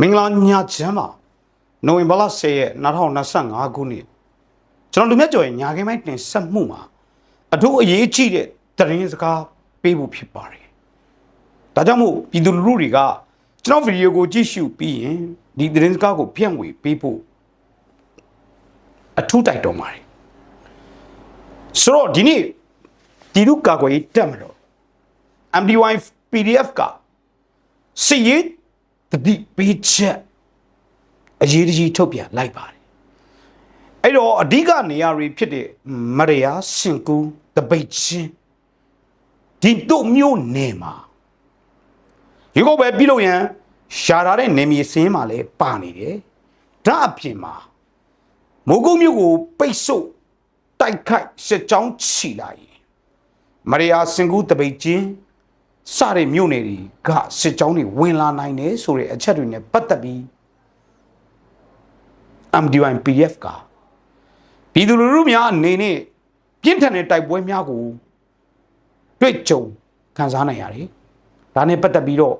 မင်္ဂလာညချမ်းပါနိုဝင်ဘာလ10ရက်2025ခုနှစ်ကျွန်တော်လူမြတ်ကျော်ရဲ့ညာခင်းပိုင်းတင်ဆက်မှုမှာအထူးအရေးကြီးတဲ့သတင်းစကားပေးဖို့ဖြစ်ပါတယ်ဒါကြောင့်မို့ပြည်သူလူထုတွေကကျွန်တော်ဗီဒီယိုကိုကြည့်ရှုပြီးရင်ဒီသတင်းစကားကိုပြန့်ဝေပေးဖို့အထူးတိုက်တွန်းပါတယ်ဆိုတော့ဒီနေ့တီရုကာကွယ်ရေးတက်မလို့ MDY PDF ကစီရေး တတိပေးချက်အရေးတကြီးထုတ်ပြန်လိုက်ပါတယ်အဲ့တော့အဓိကနေရာတွေဖြစ်တဲ့မရယာစင်ကူတပိတ်ချင်းဒီတို့မျိုးနေမှာဒီကောပဲပြီးလို့ရန်ရှာထားတဲ့နေမြေစင်းမှာလည်းပါနေတယ်ဒါအပြင်မှာမိုးကုတ်မြို့ကိုပိတ်ဆို့တိုက်ခိုက်စစ်ကြောင်းချီလာရင်မရယာစင်ကူတပိတ်ချင်း စတဲ့မြို့နယ်တွေကစစ်ကြောင်းတွေဝင်လာနိုင်တယ်ဆိုတဲ့အချက်တွေနဲ့ပတ်သက်ပြီး MDY PDF ကပြည်သူလူထုများအနေနဲ့ပြင်းထန်တဲ့တိုက်ပွဲများကိုတွေ့ကြုံခံစားနိုင်ရတယ်။ဒါနဲ့ပတ်သက်ပြီးတော့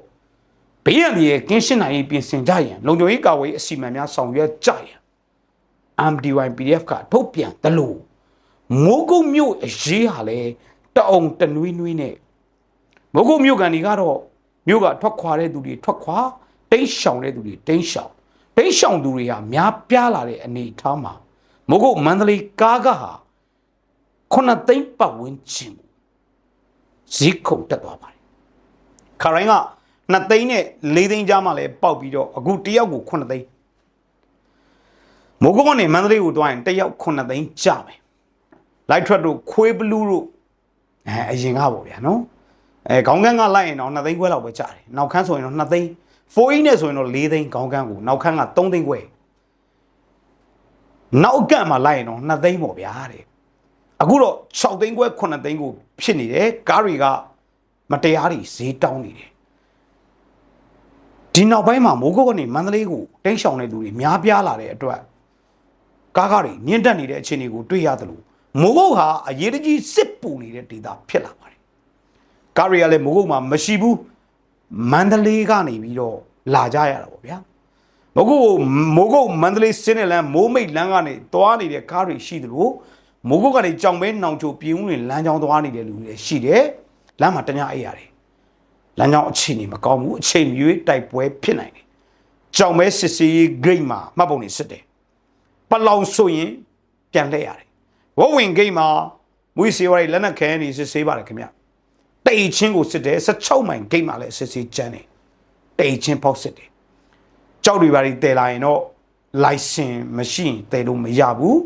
ဘေးရန်ရဲ့ကင်းရှင်းနိုင်ရေးပြင်ဆင်ကြရန်လုံခြုံရေးကာဝေးအစီအမံများဆောင်ရွက်ကြရန် MDY PDF ကထုတ်ပြန်တယ်လို့မိုးကုတ်မြို့အရေးဟာလဲတအောင်တနွေးနွေးနဲ့ မိုးကုတ်မြို့ကန်ဒီကတော့မြို့ကထွက်ခွာတဲ့သူတွေထွက်ခွာတိတ်ရှောင်တဲ့သူတွေတိတ်ရှောင်တိတ်ရှောင်သူတွေဟာများပြားလာတဲ့အနေအထားမှာမိုးကုတ်မန္တလေးကားကဟာခုနှစ်သိန်းပတ်ဝန်းကျင်ကိုဈေးခုန်တက်သွားပါတယ်ခါရိုင်းက2သိန်းနဲ့4သိန်းကြားမှလည်းပေါက်ပြီးတော့အခုတယောက်ကို9သိန်းမိုးကုတ်ကနေမန္တလေးကိုတွားရင်တယောက်9သိန်းကျမယ်လိုက်ထွက်တို့ခွေးဘလူးတို့အဲအရင်ကပေါ့ဗျာနော် အဲခေါင်းကန်းကလိုက်ရင်တော့2သိန်းခွဲလောက်ပဲကျတယ်နောက်ခန်းဆိုရင်တော့2သိန်း4အင်းနဲ့ဆိုရင်တော့4သိန်းခေါင်းကန်းကိုနောက်ခန်းက3သိန်းခွဲနောက်ကန့်မှာလိုက်ရင်တော့2သိန်းပေါ့ဗျာတဲ့အခုတော့6သိန်းခွဲ9သိန်းကိုဖြစ်နေတယ်ကားတွေကမတရားတွေဈေးတောင်းနေတယ်ဒီနောက်ပိုင်းမှာမိုးကုတ်ကနေမန္တလေးကိုတင်းရှောင်တဲ့လူတွေများပြားလာတဲ့အတွက်ကားကားတွေမြင့်တက်နေတဲ့အခြေအနေကိုတွေ့ရတယ်လို့မိုးကုတ်ဟာအရေးတကြီးစစ်ပူနေတဲ့ဒေသဖြစ်လာပါတယ် ကားတွေကလည်းမိုးကုတ်မှာမရှိဘူးမန္တလေးကနေပြီးတော့လာကြရတာပေါ့ဗျာမိုးကုတ်ကိုမိုးကုတ်မန္တလေးစင်းနယ်လမ်းမိုးမိတ်လမ်းကနေသွားနေတဲ့ကားတွေရှိသလိုမိုးကုတ်ကနေကြောင်မဲနောင်ချိုပြင်းဦးလင်လမ်းကြောင်းသွားနေတဲ့လူတွေရှိတယ်လမ်းမှာတ냐အိပ်ရတယ်လမ်းကြောင်းအခြေအနေမကောင်းဘူးအချိန်ရွေးတိုက်ပွဲဖြစ်နိုင်တယ်ကြောင်မဲစစ်စီဂိတ်မှာမှတ်ပုံနေစစ်တယ်ပလောင်ဆိုရင်ပြန်လှည့်ရတယ်ဝဝင်ဂိတ်မှာမွေးစေဝါရီလက်နက်ခဲနေစစ်ဆေးပါတယ်ခင်ဗျ တိတ်ချင်းကိုစစ်တယ်16မိုင်ဂိတ်မှာလည်းစစ်ဆေးကျန်းတယ်တိတ်ချင်းဖောက်စစ်တယ်ကြောက်တွေပါတွေတည်လာရင်တော့လိုင်စင်မရှိရင်တည်လို့မရဘူး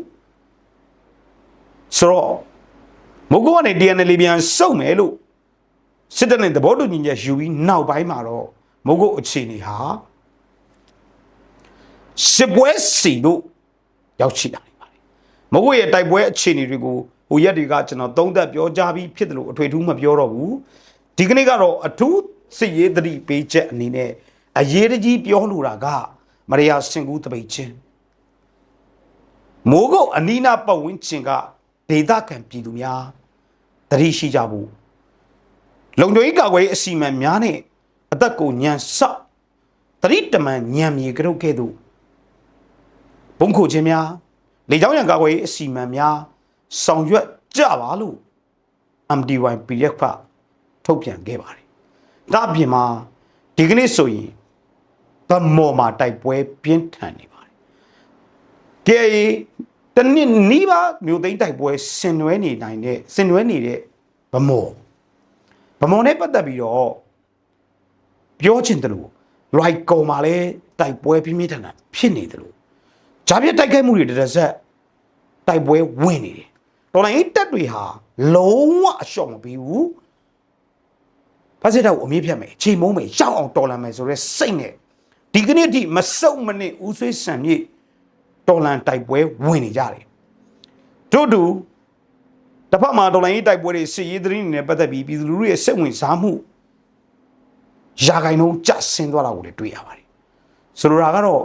ဆိုတော့မုတ်ကောကနေ DNL ပြန်စုံမယ်လို့စစ်တပ်နဲ့သဘောတူညီချက်ယူပြီးနောက်ပိုင်းမှာတော့မုတ်ကုတ်အခြေအနေဟာစစ်ပွဲစီတို့ရောက်ရှိလာနေပါတယ်မုတ်ကုတ်ရဲ့တိုက်ပွဲအခြေအနေတွေကို ဟိုရက်တွေကကျွန်တော်သုံးသပ်ပြောကြားပြီးဖြစ်တယ်လို့အထွေထူးမပြောတော့ဘူးဒီကနေ့ကတော့အထူးစစ်ရေးသတိပေးချက်အနေနဲ့အရေးတကြီးပြောလိုတာကမရိယာစင်ကူးတပိတ်ချင်းမိုးကုတ်အနီးနားပတ်ဝန်းကျင်ကဒေသခံပြည်သူများတတိရှိကြဖို့လုံခြုံရေးကာကွယ်ရေးအစီအမံများနဲ့အသက်ကိုညံဆော့တတိတမန်ညံမြေကရုတ်ကဲ့သို့ဘုံခုခြင်းများလေကြောင်းရန်ကာကွယ်ရေးအစီအမံများ ဆောင်ရွက်ကြပါလို့ MDY PDF ကထုတ်ပြန်ခဲ့ပါတယ်။ဒါအပြင်မှာဒီကနေ့ဆိုရင်ဗမော်မှာတိုက်ပွဲပြင်းထန်နေပါတယ်။ကြည်တနည်းနီးပါမြို့သိမ်းတိုက်ပွဲဆင်နွှဲနေနိုင်တဲ့ဆင်နွှဲနေတဲ့ဗမော်ဗမော်နဲ့ပတ်သက်ပြီးတော့ပြောချင်တယ်လို့ right ကောင်မှာလဲတိုက်ပွဲပြင်းပြင်းထန်ထန်ဖြစ်နေတယ်လို့ဂျာပြတ်တိုက်ခိုက်မှုတွေတစ်ဆက်တိုက်ပွဲဝင်နေတယ် တော်လိုင်းတက်တွေဟာလုံးဝအလျှော့မပေးဘူးဖက်စစ်တပ်ကိုအမြင့်ဖြတ်မယ်ချိန်မုံးမယ်ရှောင်းအောင်တော်လန်မယ်ဆိုရဲစိတ်နဲ့ဒီကနေ့အထိမစုံမနစ်ဦးဆွေးဆံမြေတော်လန်တိုက်ပွဲဝင်နေကြတယ်တို့တူတစ်ဖက်မှာတော်လိုင်းတိုက်ပွဲတွေစစ်ရေးသတင်းတွေနဲ့ပတ်သက်ပြီးပြည်သူလူထုရဲ့စိတ်ဝင်စားမှုရာဂိုင်နှုန်းကျဆင်းသွားတာကိုလည်းတွေ့ရပါတယ်ဆိုလိုတာကတော့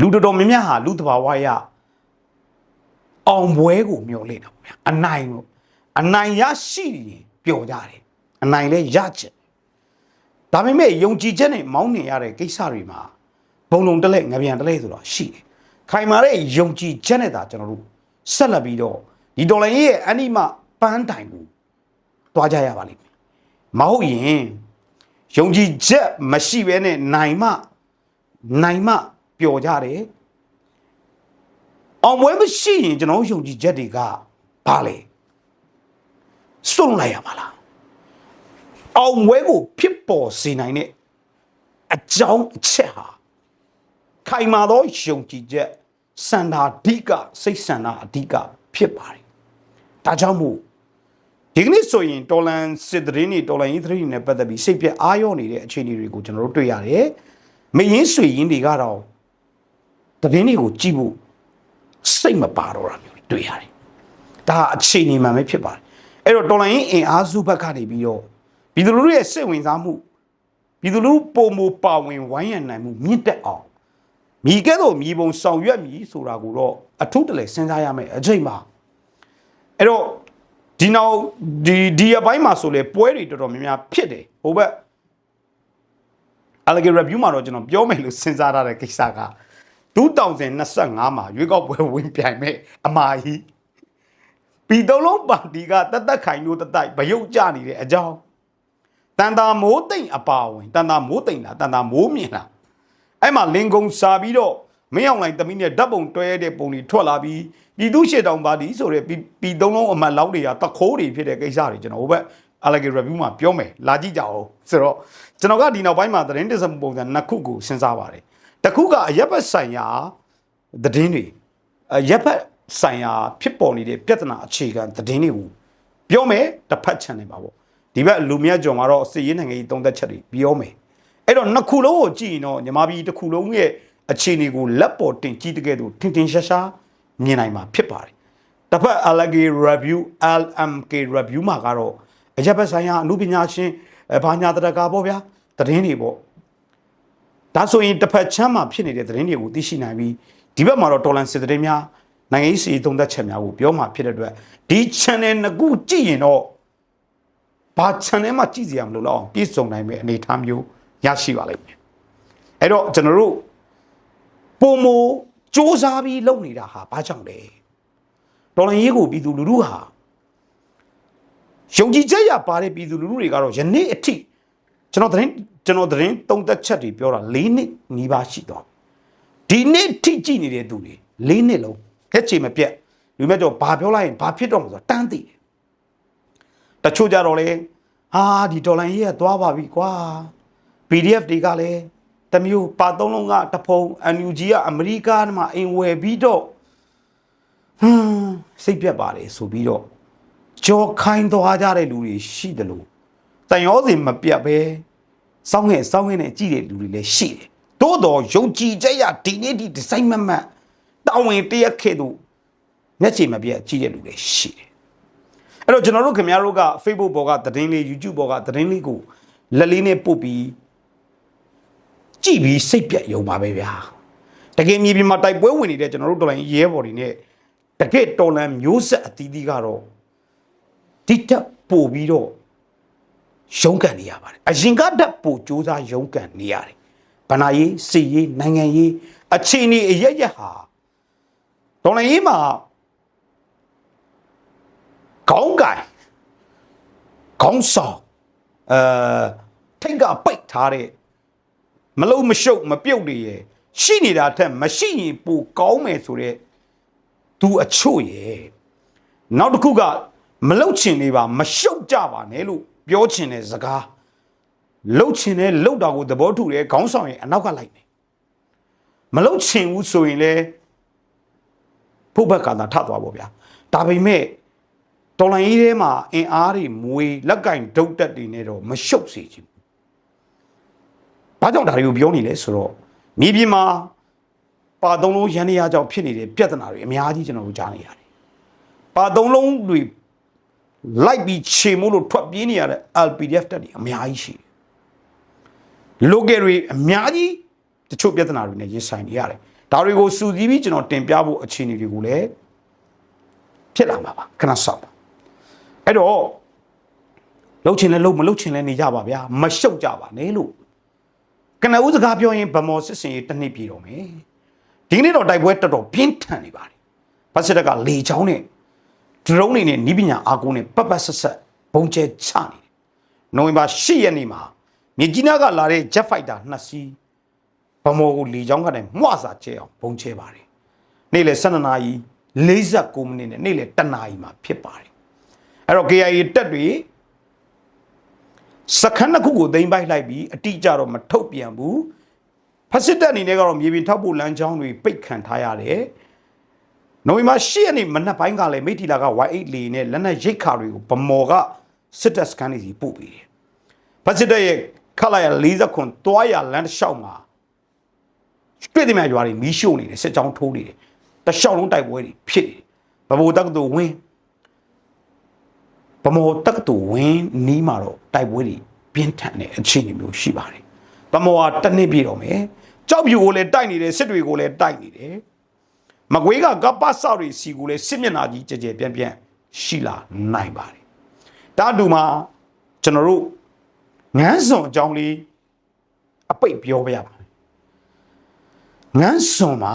လူတော်တော်များများဟာလူတဘာဝရ အောင်ပွဲကိုမျှော်လင့်တာပေါ့ဗျာအနိုင်ကိုအနိုင်ရရှိရင်ပျော်ကြတယ်အနိုင်လဲရချက်ဒါပေမဲ့ယုံကြည်ချက်နဲ့မောင်းနေရတဲ့ကိစ္စတွေမှာဘုံလုံးတစ်လက်ငပြန်တစ်လက်ဆိုတော့ရှိတယ်ခိုင်မာတဲ့ယုံကြည်ချက်နဲ့သာကျွန်တော်တို့ဆက်လက်ပြီးတော့ဒီဒေါ်လာရဲ့အနိမပန်းတိုင်ကိုတွားကြရပါလိမ့်မယ်မဟုတ်ရင်ယုံကြည်ချက်မရှိဘဲနဲ့နိုင်မနိုင်မပျော်ကြတယ် အောင်ပွဲမရှိရင်ကျွန်တော်ယုံကြည်ချက်တွေကဘာလဲစွန့်လိုက်ရပါလားအောင်ပွဲကိုဖြစ်ပေါ်စေနိုင်တဲ့အကြောင်းအချက်ဟာခိုင်မာသောယုံကြည်ချက်စန္ဒာဓိကစိတ်စန္ဒာအဓိကဖြစ်ပါတယ်ဒါကြောင့်မို့ဒီကနေ့ဆိုရင်တော်လန်စစ်သတင်းတွေတော်လန်ရေးသတင်းတွေနဲ့ပတ်သက်ပြီးစိတ်ပြက်အားရောနေတဲ့အခြေအနေတွေကိုကျွန်တော်တို့တွေ့ရတယ်မရင်းဆွေရင်းတွေကတော့သတင်းတွေကိုကြည့်ဖို့ စိတ်မပါတော့တာမျိုးတွေတွေ့ရတယ်ဒါဟာအခြေအနေမှန်ပဲဖြစ်ပါတယ်အဲ့တော့တော်လန်ရေးအင်အားစုဘက်ကနေပြီးတော့ပြည်သူလူထုရဲ့စိတ်ဝင်စားမှုပြည်သူလူထုပုံမပါဝင်ဝိုင်းရံနိုင်မှုမြင့်တက်အောင်မိကဲ့သို့မိဘုံဆောင်ရွက်မိဆိုတာကိုတော့အထုတလဲစဉ်းစားရမယ်အချိန်မှာအဲ့တော့ဒီနောက်ဒီဒီအပိုင်းမှာဆိုလေပွဲတွေတော်တော်များများဖြစ်တယ်ဟိုဘက် allegation review မှာတော့ကျွန်တော်ပြောမယ်လို့စဉ်းစားထားတဲ့ကိစ္စက 2025မှာရွေးကောက်ပွဲဝင်ပြိုင်မဲ့အမာကြီးပြည်တော်လုံးပါတီကတသက်ခိုင်တို့တတိုက်ဗယုတ်ကြနေတဲ့အကြောင်းတန်တာမိုးတိမ်အပါဝင်တန်တာမိုးတိမ်လားတန်တာမိုးမြင်လားအဲ့မှာလင်ကုံစာပြီးတော့မင်းအောင်လိုင်းတမီးနဲ့ဓာတ်ပုံတွဲတဲ့ပုံတွေထွက်လာပြီးပြည်သူရှစ်တောင်ပါတီဆိုတဲ့ပြည်သုံးလုံးအမတ်လောက်တွေကတခိုးတွေဖြစ်တဲ့ကိစ္စတွေကျွန်တော်ဟိုဘက် allegation review မှာပြောမယ်လာကြည့်ကြအောင်ဆိုတော့ကျွန်တော်ကဒီနောက်ပိုင်းမှာသတင်းတင်ဆက်မှုပုံစံနှစ်ခုကိုစဉ်းစားပါတယ် တစ်ခုကအရက်ဘက်ဆိုင်ရာသတင်းတွေအရက်ဘက်ဆိုင်ရာဖြစ်ပေါ်နေတဲ့ပြဿနာအခြေခံသတင်းတွေကိုပြောမယ်တစ်ဖက် channel ပါပေါ့ဒီဘက်လူမြတ်ကြော်မှာတော့စစ်ရေးနိုင်ငံကြီးတုံးသက်ချက်တွေပြောမယ်အဲ့တော့နှစ်ခုလုံးကိုကြည့်ရင်တော့ညီမပြည်တစ်ခုလုံးရဲ့အခြေအနေကိုလက်ပေါ်တင်ကြည့်တကယ်တော့ထင်ထင်ရှားရှားမြင်နိုင်မှာဖြစ်ပါတယ်တစ်ဖက် LG review LMK review မှာကတော့အရက်ဘက်ဆိုင်ရာအမှုပညာရှင်ဘာညာတရကာပေါ့ဗျာသတင်းတွေပေါ့ ဒါဆိုရင်တစ်ဖက်ချမ်းမှာဖြစ်နေတဲ့သတင်းတွေကိုသိရှိနိုင်ပြီးဒီဘက်မှာတော့တော်လန်စစ်သတင်းများနိုင်ငံရေးစီသုံးသက်ချက်များကိုပြောမှာဖြစ်တဲ့အတွက်ဒီ channel နှစ်ခုကြည့်ရင်တော့ဘာ channel မှာကြည့်စရာမလိုတော့အောင်ပြည့်စုံနိုင်မယ့်အနေအထားမျိုးရရှိပါလိမ့်မယ်အဲ့တော့ကျွန်တော်တို့ပုံမစူးစမ်းပြီးလုပ်နေတာဟာဘာကြောင့်လဲတော်လန်ရေးကိုပြည်သူလူထုဟာယုံကြည်ချက်ရပါတဲ့ပြည်သူလူထုတွေကတော့ယနေ့အထိကျွန်တော်သတင်း ကျွန်တော်သတင်းသုံးသက်ချက်တွေပြောတာ၄နှစ်နီးပါးရှိတော့ဒီနေ့ထိကြည့်နေတဲ့သူတွေ၄နှစ်လုံးလက်ချေမပြတ်လူမဲ့တော့ဘာပြောလိုက်ရင်ဘာဖြစ်တော့မှာဆိုတန်းသိတယ်တချို့ကြတော့လေဟာဒီဒေါ်လာကြီးကသွားပါပြီကွာ PDF တွေကလည်းတမျိုးပါသုံးလုံးကတဖုံ NUG ကအမေရိကန်မှာအိမ်ဝယ်ပြီးတော့ဟမ်စိတ်ပြတ်ပါလေဆိုပြီးတော့ကြောခိုင်းသွားကြတဲ့လူတွေရှိတယ်လို့တန်ရောစင်မပြတ်ပဲ စောင်းငယ်စောင်းငယ်နဲ့ကြည့်တဲ့လူတွေလည်းရှိတယ်တိုးတော့ယုံကြည်ချက်ရဒီနေ့ဒီဒီဇိုင်းမမတ်တောင်းဝင်တရက်ခဲ့သူမျက်ခြေမပြတ်ကြည့်တဲ့လူတွေရှိတယ်အဲ့တော့ကျွန်တော်တို့ခင်ဗျားတို့က Facebook ပေါ်ကသတင်းလေး YouTube ပေါ်ကသတင်းလေးကိုလက်လေးနဲ့ပုတ်ပြီးကြည့်ပြီးစိတ်ပြတ်ယုံပါပဲဗျာတကယ်မြေပြင်မှာတိုက်ပွဲဝင်နေတဲ့ကျွန်တော်တို့တော်လိုင်းရဲဘော်တွေနဲ့တကယ်တော်လန်မျိုးဆက်အသီးသီးကတော့ဒီတက်ပို့ပြီးတော့ ရုန်းကန်နေရပါတယ်အရင်ကတက်ပို့စူးစမ်းရုန်းကန်နေရတယ်ဗဏ္ဍာရေးစီရေးနိုင်ငံရေးအခြေအနေအရရက်ဟာတော်လိုင်းရေးမှာခေါင်းကိုင်ခေါင်းဆောင်အဲထိတ်ကပိတ်ထားတဲ့မလုံးမရှုပ်မပြုတ်တွေရယ်ရှိနေတာထက်မရှိရင်ပိုကောင်းမယ်ဆိုတဲ့သူအချို့ရယ်နောက်တစ်ခုကမလုတ်ချင်နေပါမရှုပ်ကြပါနဲ့လို့ပြောချင်တဲ့စကားလုတ်ချင်တဲ့လုတ်တာကိုသဘောတူတယ်ခေါင်းဆောင်ရင်အနောက်ကလိုက်တယ်မလုတ်ချင်ဘူးဆိုရင်လေဖို့ဘက်ကသာထသွားပေါ့ဗျာဒါပေမဲ့တော်လိုင်းကြီးထဲမှာအင်အားတွေမွေလက်ကင်ဒုတ်တက်တွေနဲ့တော့မရှုပ်စေချင်ဘူးဘာကြောင့်ဒါတွေကိုပြောနေလဲဆိုတော့မြေပြင်မှာပါသုံးလုံးရန်နေရကြောင့်ဖြစ်နေတဲ့ပြဿနာတွေအများကြီးကျွန်တော်တို့ကြားနေရတယ်ပါသုံးလုံးတွေ လိုက်ပြီးခြေမိုးလို့ထွက်ပြေးနေရတဲ့ LPDF တက်တွေအများကြီးရှိတယ်။ local တွေအများကြီးတချို့ပြဿနာတွေနဲ့ရင်ဆိုင်နေရတယ်။ဒါတွေကိုစူးစီးပြီးကျွန်တော်တင်ပြဖို့အခြေအနေတွေကိုလည်းဖြစ်လာမှာပါခဏဆောက်ပါ။အဲ့တော့လှုပ်ချင်လဲလှုပ်မလှုပ်ချင်လဲနေကြပါဗျာမရှုပ်ကြပါနဲ့လို့ကနဦးစကားပြောရင်ဗမော်စစ်စင်ရေးတစ်နှစ်ပြည့်တော့မယ်ဒီကနေ့တော့တိုက်ပွဲတော်တော်ပြင်းထန်နေပါတယ်ဖက်စစ်တပ်ကလေချောင်းနဲ့ ဒရုန်းတွေနဲ့နီးပညာအားကိုးနဲ့ပတ်ပတ်ဆက်ဆက်ဘုံကျဲချနေတယ်နိုဝင်ဘာ10ရက်နေ့မှာမြေကြီးနားကလာတဲ့ Jet Fighter နှစ်စီးဗမော်ကိုလေချောင်းကနေမှွာစာကျဲအောင်ဘုံကျဲပါတယ်နေ့လယ်12နာရီ49မိနစ်နဲ့နေ့လယ်1နာရီမှာဖြစ်ပါတယ်အဲ့တော့ KIA တက်တွေစခန်းတစ်ခုကိုသိမ်းပိုက်လိုက်ပြီးအတိအကျတော့မထုတ်ပြန်ဘူးဖက်စစ်တပ်အနေနဲ့ကတော့မြေပြင်ထောက်ပို့လမ်းကြောင်းတွေပိတ်ခံထားရတယ် နိုဝင်ဘာ10ရက်နေ့မနက်ပိုင်းကလည်းမိထီလာက Y8 လေနဲ့လက်နက်ရိတ်ခါတွေကိုဗမော်ကစစ်တပ်စခန်းတွေစီပို့ပေးတယ်ဖက်စစ်တပ်ရဲ့ခလာရ40ခွန်တွားရလမ်းတစ်လျှောက်မှာတွေ့တယ်မြရွာတွေမီးရှို့နေတယ်စစ်ကြောင်းထိုးနေတယ်တစ်လျှောက်လုံးတိုက်ပွဲတွေဖြစ်နေတယ်ဗမော်တက္ကသိုလ်ဝင်းဗမော်တက္ကသိုလ်ဝင်းနီးမှာတော့တိုက်ပွဲတွေပြင်းထန်တဲ့အခြေအနေမျိုးရှိပါတယ်ဗမော်ကတစ်နှစ်ပြည့်တော့မယ်ကြောက်ဖြူကိုလည်းတိုက်နေတယ်စစ်တွေကိုလည်းတိုက်နေတယ် မကွေးကကပ္ပဆောက်တွေစီကိုလည်းစစ်မျက်နှာကြီးကြဲကြဲပြန့်ပြန့်ရှိလာနိုင်ပါတယ်တာတူမှာကျွန်တော်တို့ငန်းစွန်အကြောင်းလေးအပိတ်ပြောပြရပါမယ်ငန်းစွန်မှာ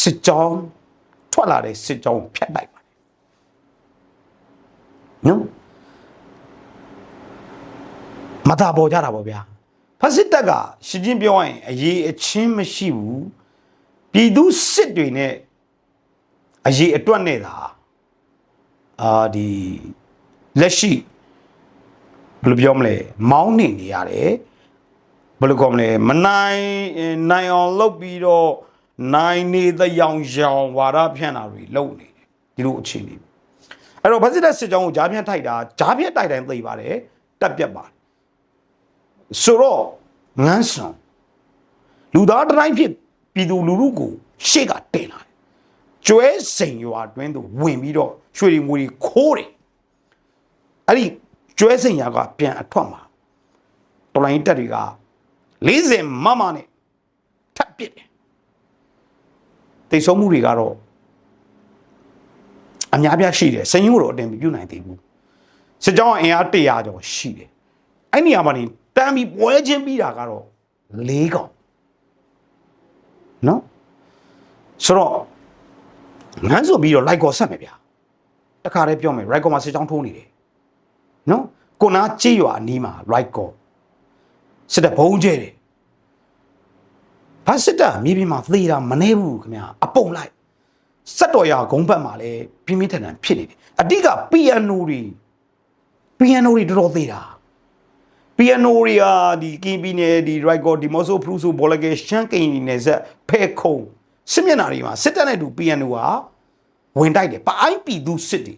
စစ်ကြောင်းထွက်လာတဲ့စစ်ကြောင်းဖြတ်လိုက်ပါတယ်နော်မသာပေါ်ကြတာပေါ့ဗျာဖက်စစ်တပ်ကရှင်းချင်းပြောရရင်အရေးအချင်းမရှိဘူး ပြည်သူစစ်တွေနဲ့အရေးအတွက်နဲ့သာအာဒီလက်ရှိဘယ်လိုပြောမလဲမောင်းနေနေရတယ်ဘယ်လိုကောမလဲမနိုင်နိုင်အောင်လုပ်ပြီးတော့နိုင်နေတဲ့ရောင်ရောင်ဝါဒဖြန့်တာတွေလုပ်နေတယ်ဒီလိုအခြေအနေအဲ့တော့ဗစစ်တပ်စစ်ကြောင်းကိုဂျားဖြန့်ထိုက်တာဂျားဖြန့်တိုက်တိုင်းသိပါတယ်တက်ပြက်ပါတယ်ဆိုတော့ငန်းစွန်လူသားတစ်တိုင်းဖြစ် ပြည်သူလူထုကိုရှေ့ကတင်လာတယ်ကျွဲစိန်ရွာတွင်းသို့ဝင်ပြီးတော့ရွှေရီငွေတွေခိုးတယ်အဲ့ဒီကျွဲစိန်ရွာကပြန်အထွက်မှာတော်လိုင်းတက်တွေက40မမနဲ့ထပ်ပစ်တယ်တိတ်ဆုံးမှုတွေကတော့အများပြားရှိတယ်စင်ယူတော့အတင်မပြုနိုင်သေးဘူးစစ်ကြောင်းအင်အား100ကျော်ရှိတယ်အဲ့နေရာမှာနေတမ်းပြီးပွဲချင်းပြီးတာကတော့၄កောင် နော်ဆိုတော့ငန်းဆိုပြီးတော့လိုက်ကောဆက်မယ်ဗျာတခါတည်းပြောမယ်ရိုက်ကောမှာစစ်ကြောင်းထိုးနေတယ်နော်ကိုနာကြေးရွာအနီးမှာရိုက်ကောစစ်တပ်ဘုံကျဲတယ်ဘာစစ်တပ်မြေပြင်မှာသေတာမနေဘူးခင်ဗျာအပုံလိုက်စက်တော်ရဂုံးဘက်မှာလည်းပြင်းပြင်းထန်ထန်ဖြစ်နေတယ်အတိကပီယန်နိုတွေပီယန်နိုတွေတော်တော်သေးတာ PNO တွေဟာဒီကင်ပီနယ်ဒီ right god ဒီမော့ဆိုဖရူဆိုဘောလကဲရှမ်းကိန်းနယ်ဆက်ဖဲခုံစစ်မျက်နှာတွေမှာစစ်တပ်နဲ့တူ PNO ဟာဝင်တိုက်တယ်ပအိုင်ပီသူစစ်တွေ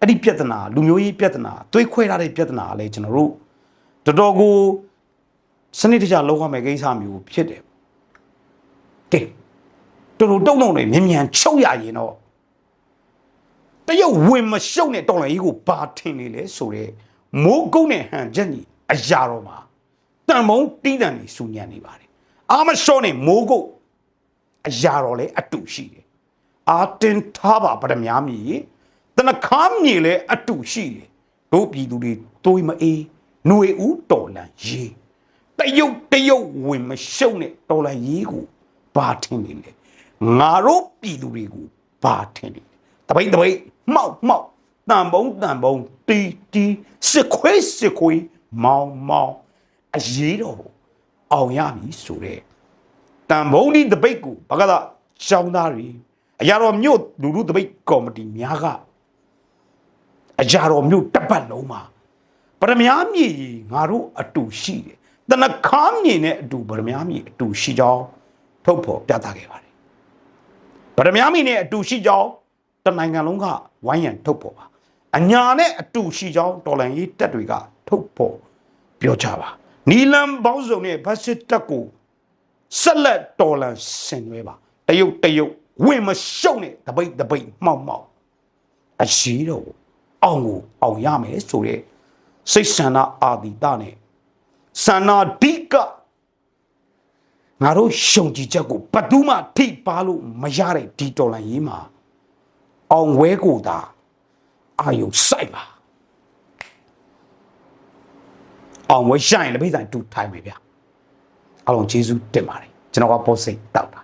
အဲ့ဒီပြဿနာလူမျိုးရေးပြဿနာသွေးခွဲထားတဲ့ပြဿနာအလဲကျွန်တော်တို့တော်တော်ကိုစနစ်တကျလုပ်ရမယ်ကိစ္စမျိုးဖြစ်တယ်တဲ့တော်တော်တုံ့နှုံတွေမြန်မြန်ချုပ်ရရင်တော့တရုတ်ဝင်မရှုပ်နဲ့တော်လှန်ရေးကိုဘာထင်နေလဲဆိုတော့ မိုးကုတ်နဲ့ဟန်ချက်ကြီးအရာတော်မှာတန်မုံတီးတန်ကြီးစူညံနေပါတယ်အာမရှော့နဲ့မိုးကုတ်အရာတော်လည်းအတူရှိတယ်အာတင်ထားပါဗရမ ्या မြေတနခါမြေလည်းအတူရှိတယ်တို့ပြည်သူတွေတွေးမအေးຫນွေဦးတော်လန်ရေးတရုတ်တရုတ်ဝင်မရှုပ်နဲ့တော်လန်ရေးကိုဘာထင်နေလဲငါတို့ပြည်သူတွေကိုဘာထင်နေလဲတပိတ်တပိတ်မှောက်မှောက် တန်ပုံတန်ပုံတီတီစစ်ခွေးစစ်ခွေးမောင်မောင်အရေးတော်ကိုအောင်ရပြီဆိုတဲ့တန်ပုံဒီတပိတ်ကိုဘာကသာចောင်းသားတွေအရာတော်မြို့လူလူတပိတ်ကော်မတီများကအရာတော်မြို့တပတ်လုံးမှာပရမယာမြေကြီးငါတို့အတူရှိတယ်တနခါမြေနဲ့အတူပရမယာမြေအတူရှိကြောင်းထုတ်ဖော်ပြသခဲ့ပါတယ်ပရမယာမြေနဲ့အတူရှိကြောင်းတနိုင်ငံလုံးကဝိုင်းရံထုတ်ဖော်ပါ အညာနဲ့အတူရှိကြောင်းတော်လန်ရေးတက်တွေကထုတ်ဖော်ပြောကြပါနီလန်ဘောင်းစုံနဲ့ဘတ်စစ်တက်ကိုဆက်လက်တော်လန်ဆင်နွှဲပါတရုတ်တရုတ်ဝင်မရှုံနဲ့တပိတ်တပိတ်မှောက်မှောက်အရှိတော့အောင်ကိုအောင်ရမယ်ဆိုတဲ့စိတ်ဆန္ဒအာတိတနဲ့ဆန္ဒဓိကငါတို့ရှုံကြည်ချက်ကိုဘယ်သူမှထိပါလို့မရတဲ့ဒီတော်လန်ရေးမှာအောင်ဝဲကိုသာ အာယုံစိုက်ပါအောင်ဝဲရရင်တပိဿာတူထိုင်မယ်ဗျာအားလုံးကျေးဇူးတင်ပါတယ်ကျွန်တော်ကပေါ်စိတ်တောက်တာ